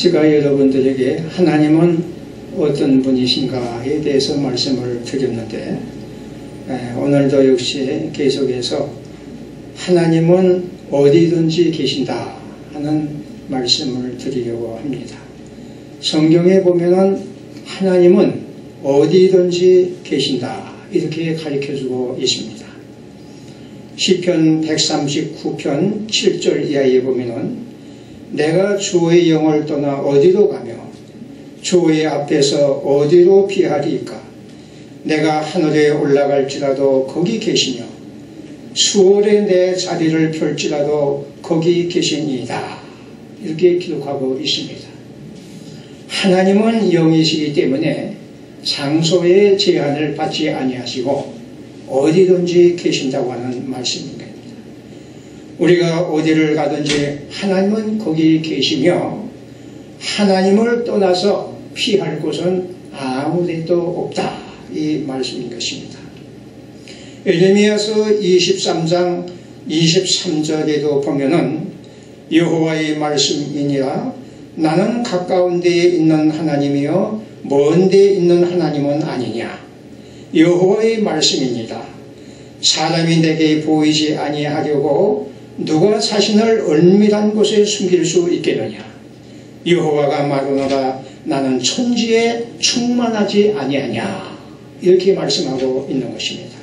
제가 여러분들에게 하나님은 어떤 분이신가에 대해서 말씀을 드렸는데 오늘도 역시 계속해서 하나님은 어디든지 계신다 하는 말씀을 드리려고 합니다. 성경에 보면은 하나님은 어디든지 계신다 이렇게 가르쳐주고 있습니다. 시편 139편 7절 이하에 보면은 내가 주의 영을 떠나 어디로 가며 주의 앞에서 어디로 피하리까 내가 하늘에 올라갈지라도 거기 계시며 수월에 내 자리를 펼지라도 거기 계시니이다 이렇게 기록하고 있습니다. 하나님은 영이시기 때문에 장소의 제한을 받지 아니하시고 어디든지 계신다고 하는 말씀입니다. 우리가 어디를 가든지 하나님은 거기 계시며 하나님을 떠나서 피할 곳은 아무 데도 없다 이 말씀인 것입니다. 에레미야서 23장 23절에도 보면은 여호와의 말씀이니라 나는 가까운 데에 있는 하나님이요 먼 데에 있는 하나님은 아니냐 여호와의 말씀입니다. 사람이 내게 보이지 아니하려고 누가 자신을 은밀한 곳에 숨길 수 있겠느냐 여호와가 말하노라 나는 천지에 충만하지 아니하냐 이렇게 말씀하고 있는 것입니다.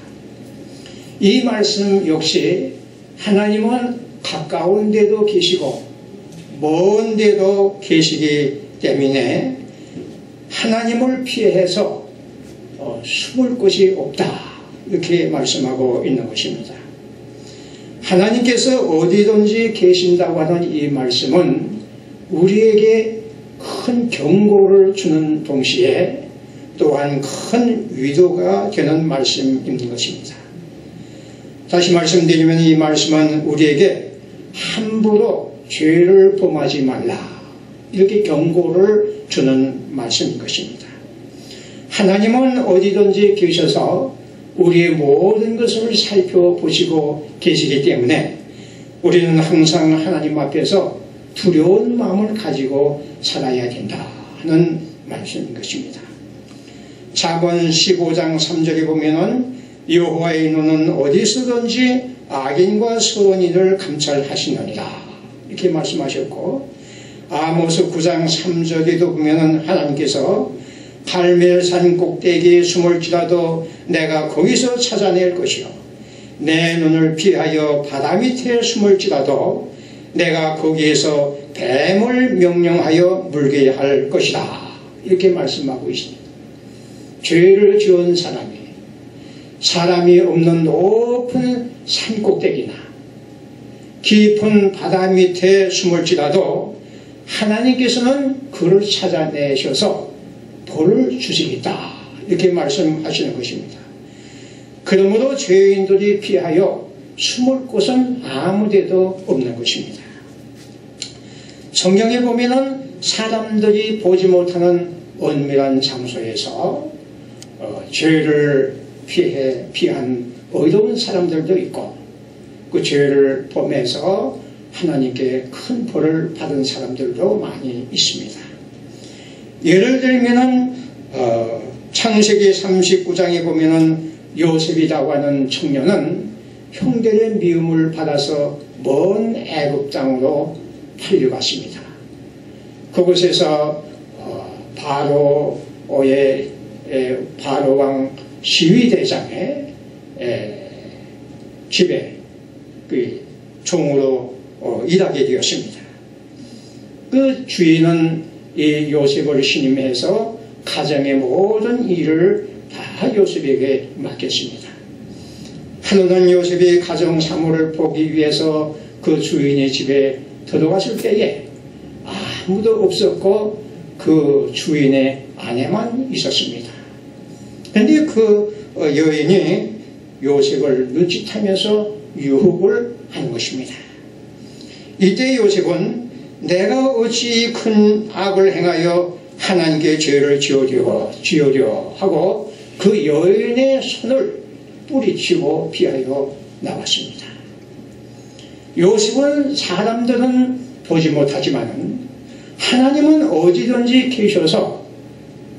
이 말씀 역시 하나님은 가까운 데도 계시고 먼 데도 계시기 때문에 하나님을 피해서 어, 숨을 곳이 없다 이렇게 말씀하고 있는 것입니다. 하나님께서 어디든지 계신다고 하는 이 말씀은 우리에게 큰 경고를 주는 동시에 또한 큰 위도가 되는 말씀인 것입니다. 다시 말씀드리면 이 말씀은 우리에게 함부로 죄를 범하지 말라 이렇게 경고를 주는 말씀인 것입니다. 하나님은 어디든지 계셔서 우리의 모든 것을 살펴보시고 계시기 때문에 우리는 항상 하나님 앞에서 두려운 마음을 가지고 살아야 된다 하는 말씀인 것입니다. 자번 15장 3절에 보면은 여호와의 눈은 어디서든지 악인과 선인을 감찰하시느니라 이렇게 말씀하셨고 아모스 9장 3절에도 보면은 하나님께서 갈멜산 꼭대기에 숨을지라도 내가 거기서 찾아낼 것이요 내 눈을 피하여 바다 밑에 숨을지라도 내가 거기에서 뱀을 명령하여 물게 할 것이다 이렇게 말씀하고 있습니다. 죄를 지은 사람이 사람이 없는 높은 산 꼭대기나 깊은 바다 밑에 숨을지라도 하나님께서는 그를 찾아내셔서 벌을 주시겠다 이렇게 말씀하시는 것입니다. 그러므로 죄인들이 피하여 숨을 곳은 아무데도 없는 것입니다. 성경에 보면은 사람들이 보지 못하는 은밀한 장소에서 어, 죄를 피해 피한 어려운 사람들도 있고 그 죄를 보면서 하나님께 큰 벌을 받은 사람들도 많이 있습니다. 예를 들면은 어, 창세기 39장에 보면은 요셉이라고 하는 청년은 형들의 미움을 받아서 먼 애굽 땅으로 팔려갔습니다. 그곳에서 어, 바로의 바로 왕 시위대장의 집에 그 종으로 어, 일하게 되었습니다. 그 주인은 이 요셉을 신임해서 가정의 모든 일을 다 요셉에게 맡겼습니다. 하루는 요셉이 가정 사무를 보기 위해서 그 주인의 집에 들어갔을 때에 아무도 없었고 그 주인의 아내만 있었습니다. 그런데 그 어, 여인이 요셉을 눈치타면서 유혹을 하는 것입니다. 이때 요셉은 내가 어찌 큰 악을 행하여 하나님께 죄를 지으려, 지으려 하고 그 여인의 손을 뿌리치고 피하여 나왔습니다. 요셉은 사람들은 보지 못하지만 하나님은 어디든지 계셔서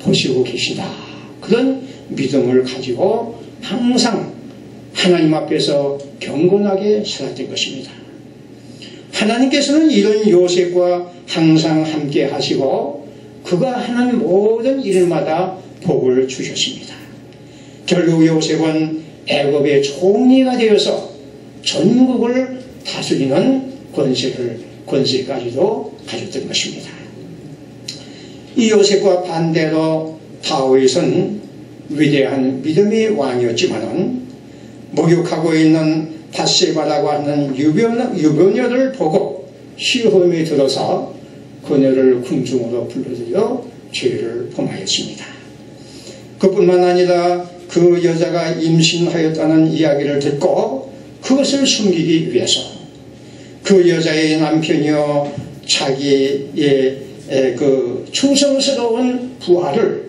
보시고 계신다. 그런 믿음을 가지고 항상 하나님 앞에서 경건하게 살았던 것입니다. 하나님께서는 이런 요셉과 항상 함께 하시고 그가 하는 모든 일마다 복을 주셨습니다. 결국 요셉은 애굽의 총리가 되어서 전국을 다스리는 권세를 권세까지도 가졌던 것입니다. 이 요셉과 반대로 다윗은 위대한 믿음의 왕이었지만은 목욕하고 있는 바세바라고 하는 유변, 유변녀를 보고 시험에 들어서 그녀를 궁중으로 불러들여 죄를 범하였습니다. 그뿐만 아니라 그 여자가 임신하였다는 이야기를 듣고 그것을 숨기기 위해서 그 여자의 남편이요 자기의 그 충성스러운 부하를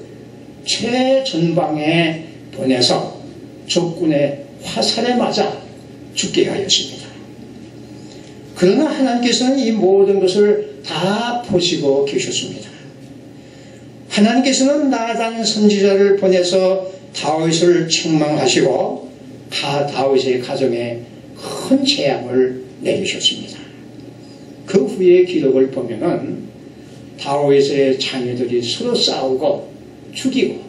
최전방에 보내서 적군의 화살에 맞아 죽게 하였습니다. 그러나 하나님께서는 이 모든 것을 다 보시고 계셨습니다. 하나님께서는 나단 선지자를 보내서 다윗을 책망하시고 다 다윗의 가정에 큰 재앙을 내리셨습니다. 그 후의 기록을 보면은 다윗의 자녀들이 서로 싸우고 죽이고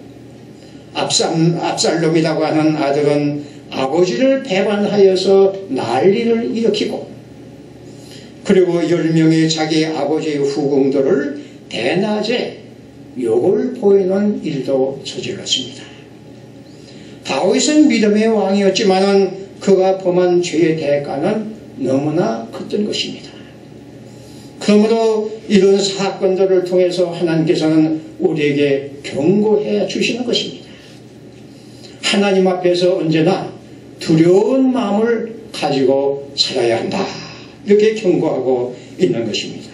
압살, 압살롬이라고 하는 아들은 아버지를 배반하여서 난리를 일으키고 그리고 열 명의 자기 아버지의 후궁들을 대낮에 욕을 보이는 일도 저질렀습니다. 다윗은 믿음의 왕이었지만은 그가 범한 죄의 대가는 너무나 컸던 것입니다. 그러므로 이런 사건들을 통해서 하나님께서는 우리에게 경고해 주시는 것입니다. 하나님 앞에서 언제나 두려운 마음을 가지고 살아야 한다. 이렇게 경고하고 있는 것입니다.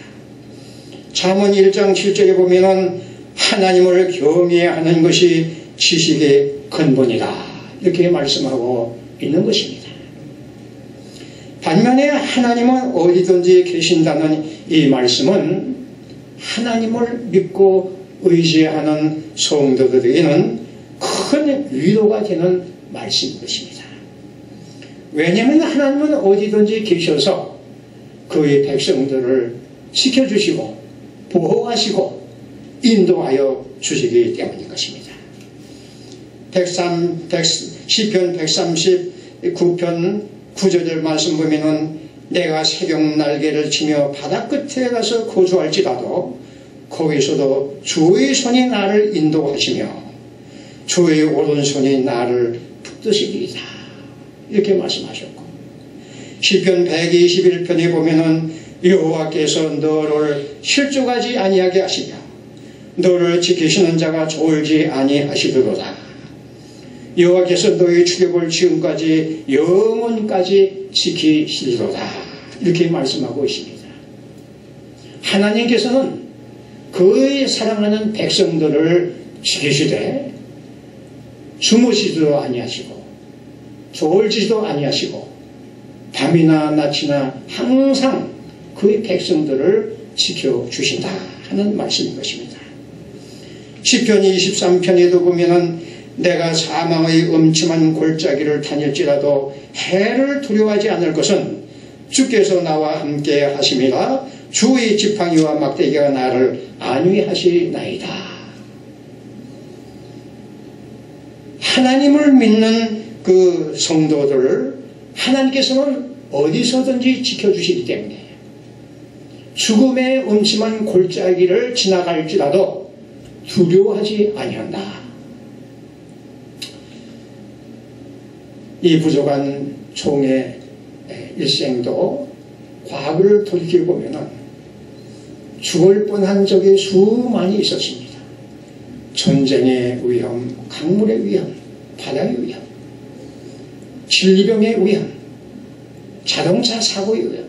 잠언 1장 7절에 보면은 하나님을 경외하는 것이 지식의 근본이다. 이렇게 말씀하고 있는 것입니다. 반면에 하나님은 어디든지 계신다는 이 말씀은 하나님을 믿고 의지하는 성도들에게는 큰 위로가 되는 말씀인 것입니다. 왜냐하면 하나님은 어디든지 계셔서 그의 백성들을 지켜주시고 보호하시고 인도하여 주시기 때문인 것입니다. 103, 100, 시편 139편 9절 말씀 보면은 내가 새벽 날개를 치며 바다 끝에 가서 거주할지라도 거기서도 주의 손이 나를 인도하시며 주의 오른손이 나를 붙드시리이다. 이렇게 말씀하셨고 시편 121편에 보면은 여호와께서 너를 실족하지 아니하게 하시며 너를 지키시는 자가 졸지 아니하시도로다. 여호와께서 너의 출애굽을 지금까지 영원까지 지키시리로다. 이렇게 말씀하고 있습니다. 하나님께서는 그의 사랑하는 백성들을 지키시되 주무시지도 아니하시고 졸지도 아니하시고 밤이나 낮이나 항상 그의 백성들을 지켜주신다 하는 말씀인 것입니다. 시편 23편에도 보면은 내가 사망의 음침한 골짜기를 다닐지라도 해를 두려워하지 않을 것은 주께서 나와 함께 하심이라 주의 지팡이와 막대기가 나를 안위하시나이다. 하나님을 믿는 그 성도들을 하나님께서는 어디서든지 지켜주시기 때문에 죽음의 음침한 골짜기를 지나갈지라도 두려워하지 아니한다. 이 부족한 종의 일생도 과거를 돌이켜보면 죽을 뻔한 적이 수많이 있었습니다. 전쟁의 위험, 강물의 위험, 바다의 위험, 진리병의 위험, 자동차 사고의 위험,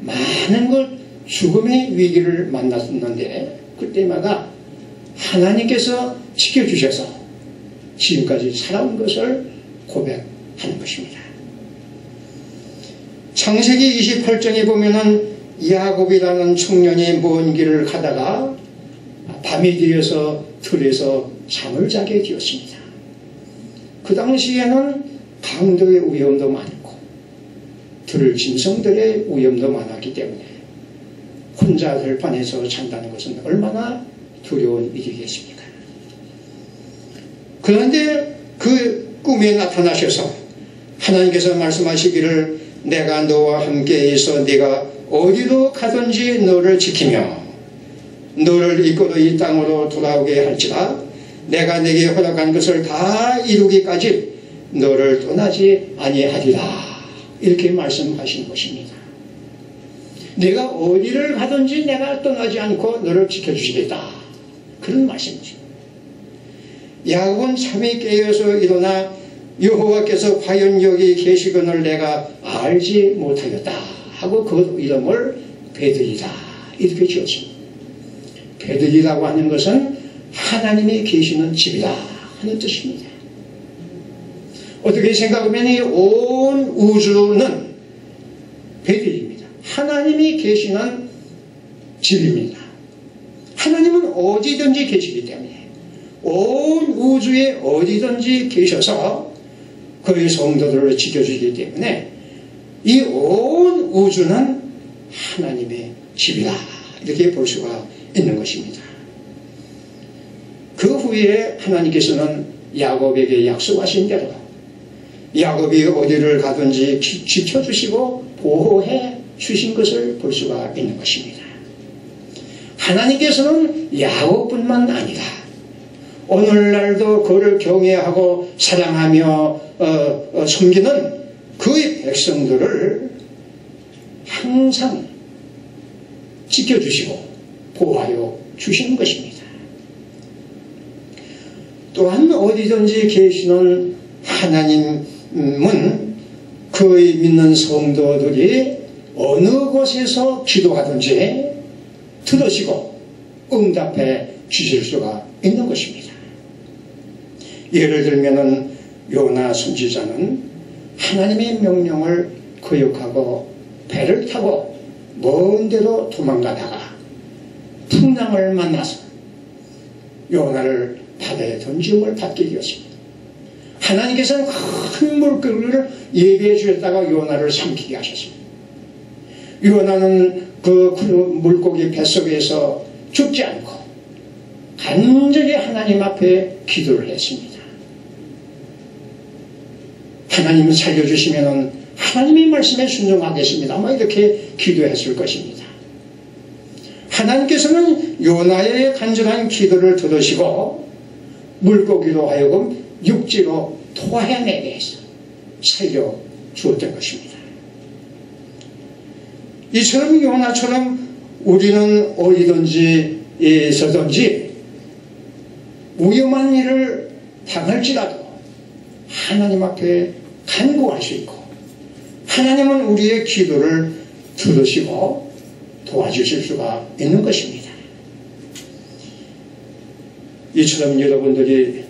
많은 것 죽음의 위기를 만났는데 그때마다 하나님께서 지켜주셔서 지금까지 살아온 것을 고백하는 것입니다. 창세기 28장에 보면은 야곱이라는 청년이 먼 길을 가다가 밤이 되어서 들에서 잠을 자게 되었습니다. 그 당시에는 강도의 위험도 많고 들 짐승들의 위험도 많았기 때문에 혼자 들판에서 잔다는 것은 얼마나 두려운 일이겠습니까? 그런데 그 꿈에 나타나셔서 하나님께서 말씀하시기를 내가 너와 함께 있어 네가 어디로 가든지 너를 지키며 너를 이끌어 이 땅으로 돌아오게 할지라 내가 네게 허락한 것을 다 이루기까지 너를 떠나지 아니하리라 이렇게 말씀하신 것입니다. 내가 어디를 가든지 내가 떠나지 않고 너를 지켜주시겠다 그런 말씀이죠. 야곱은 잠이 깨어서 일어나 여호와께서 과연 여기 계시거늘 내가 알지 못하였다 하고 그 이름을 베들이다 이렇게 지었습니다. 베들이라고 하는 것은 하나님이 계시는 집이다 하는 뜻입니다. 어떻게 생각하면 이 온 우주는 베들입니다. 하나님이 계시는 집입니다. 하나님은 어디든지 계시기 때문에 온 우주에 어디든지 계셔서 그의 성도들을 지켜주기 때문에 이 온 우주는 하나님의 집이다. 이렇게 볼 수가 있는 것입니다. 그 후에 하나님께서는 야곱에게 약속하신 대로 야곱이 어디를 가든지 지켜주시고 보호해 주신 것을 볼 수가 있는 것입니다. 하나님께서는 야곱뿐만 아니라 오늘날도 그를 경외하고 사랑하며 어, 어, 섬기는 그의 백성들을 항상 지켜주시고 보호하여 주시는 것입니다. 또한 어디든지 계시는 하나님 은 그의 믿는 성도들이 어느 곳에서 기도하든지 들으시고 응답해 주실 수가 있는 것입니다. 예를 들면은 요나 선지자는 하나님의 명령을 거역하고 배를 타고 먼 데로 도망가다가 풍랑을 만나서 요나를 바다에 던짐을 받게 되었습니다. 하나님께서는 큰 물고기를 예비해 주셨다가 요나를 삼키게 하셨습니다. 요나는 그 물고기 뱃속에서 죽지 않고 간절히 하나님 앞에 기도를 했습니다. 하나님을 살려주시면 하나님의 말씀에 순종하겠습니다. 아마 이렇게 기도했을 것입니다. 하나님께서는 요나의 간절한 기도를 들으시고 물고기로 하여금 육지로 토해내게 해서 살려 주었던 것입니다. 이처럼 요나처럼 우리는 어디든지 서든지 위험한 일을 당할지라도 하나님 앞에 간구할 수 있고 하나님은 우리의 기도를 들으시고 도와주실 수가 있는 것입니다. 이처럼 여러분들이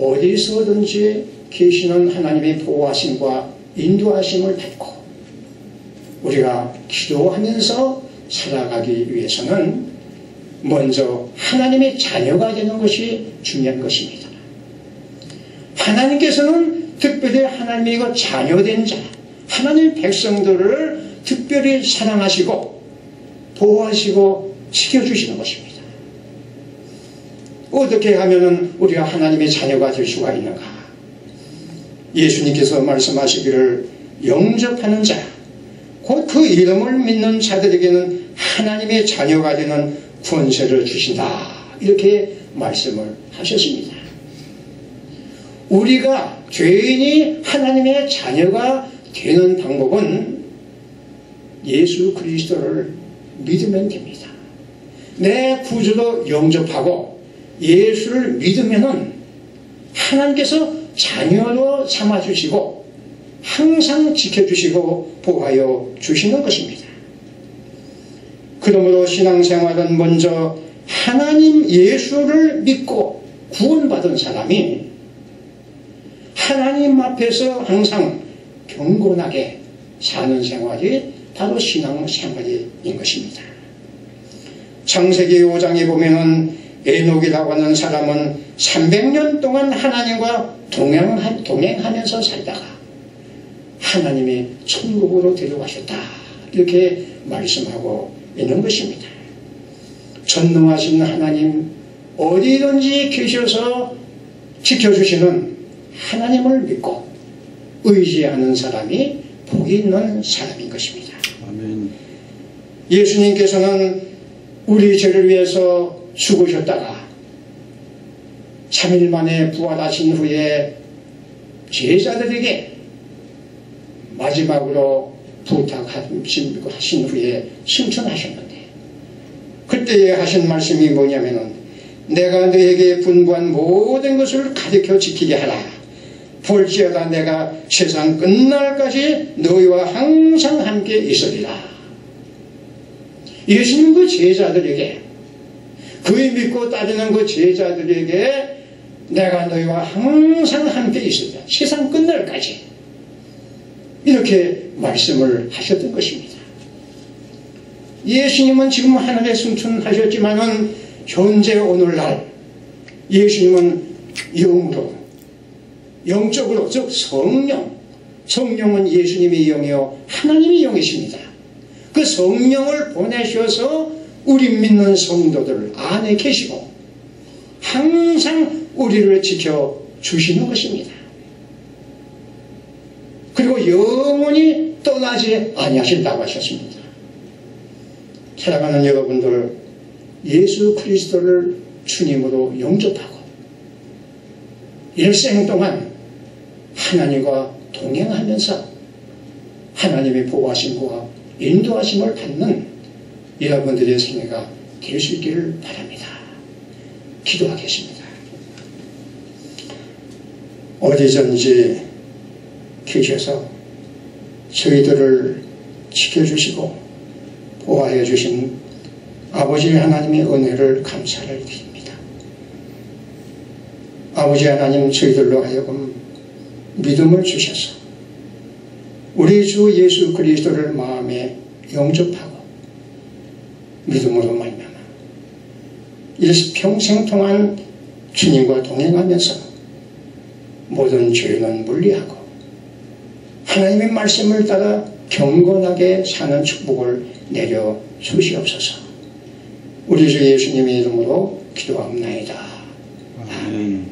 어디서든지 계시는 하나님의 보호하심과 인도하심을 받고 우리가 기도하면서 살아가기 위해서는 먼저 하나님의 자녀가 되는 것이 중요한 것입니다. 하나님께서는 특별히 하나님의 그 자녀된 자, 하나님 백성들을 특별히 사랑하시고 보호하시고 지켜주시는 것입니다. 어떻게 하면 우리가 하나님의 자녀가 될 수가 있는가? 예수님께서 말씀하시기를 영접하는 자, 곧 그 이름을 믿는 자들에게는 하나님의 자녀가 되는 권세를 주신다. 이렇게 말씀을 하셨습니다. 우리가 죄인이 하나님의 자녀가 되는 방법은 예수 그리스도를 믿으면 됩니다. 내 구주도 영접하고 예수를 믿으면은 하나님께서 자녀로 삼아주시고 항상 지켜주시고 보호하여 주시는 것입니다. 그러므로 신앙생활은 먼저 하나님 예수를 믿고 구원받은 사람이 하나님 앞에서 항상 경건하게 사는 생활이 바로 신앙 생활인 것입니다. 창세기 5장에 보면은 에녹이라고 하는 사람은 300년 동안 하나님과 동행하, 동행하면서 살다가 하나님이 천국으로 데려가셨다. 이렇게 말씀하고 있는 것입니다. 전능하신 하나님 어디든지 계셔서 지켜주시는 하나님을 믿고 의지하는 사람이 복이 있는 사람인 것입니다. 아멘. 예수님께서는 우리 죄를 위해서 죽으셨다가 3일 만에 부활하신 후에 제자들에게 마지막으로 부탁하신 후에 승천하셨는데 그때에 하신 말씀이 뭐냐면은 내가 너에게 분부한 모든 것을 가르쳐 지키게 하라. 볼지어다 내가 세상 끝날까지 너희와 항상 함께 있으리라. 예수님 그 제자들에게 그의 믿고 따르는 그 제자들에게 내가 너희와 항상 함께 있으리라. 세상 끝날까지 이렇게 말씀을 하셨던 것입니다. 예수님은 지금 하늘에 승천하셨지만은 현재 오늘날 예수님은 영으로 영적으로 즉 성령 성령은 예수님의 영이요 하나님의 영이십니다. 그 성령을 보내셔서 우리 믿는 성도들 안에 계시고 항상 우리를 지켜 주시는 것입니다. 그리고 영원히 떠나지 아니하신다고 하셨습니다. 사랑하는 여러분들 예수 그리스도를 주님으로 영접하고 일생 동안 하나님과 동행하면서 하나님의 보호하심과 인도하심을 받는 여러분들의 생애가 될수 있기를 바랍니다. 기도하겠습니다. 어디든지 계셔서 저희들을 지켜주시고 보호하여 주신 아버지 하나님의 은혜를 감사를 드립니다. 아버지 하나님 저희들로 하여금 믿음을 주셔서 우리 주 예수 그리스도를 마음에 영접하고 믿음으로 말미암아 일평생 동안 주님과 동행하면서 모든 죄는 물리하고 하나님의 말씀을 따라 경건하게 사는 축복을 내려 주시옵소서. 우리 주 예수님의 이름으로 기도합나이다. 아멘.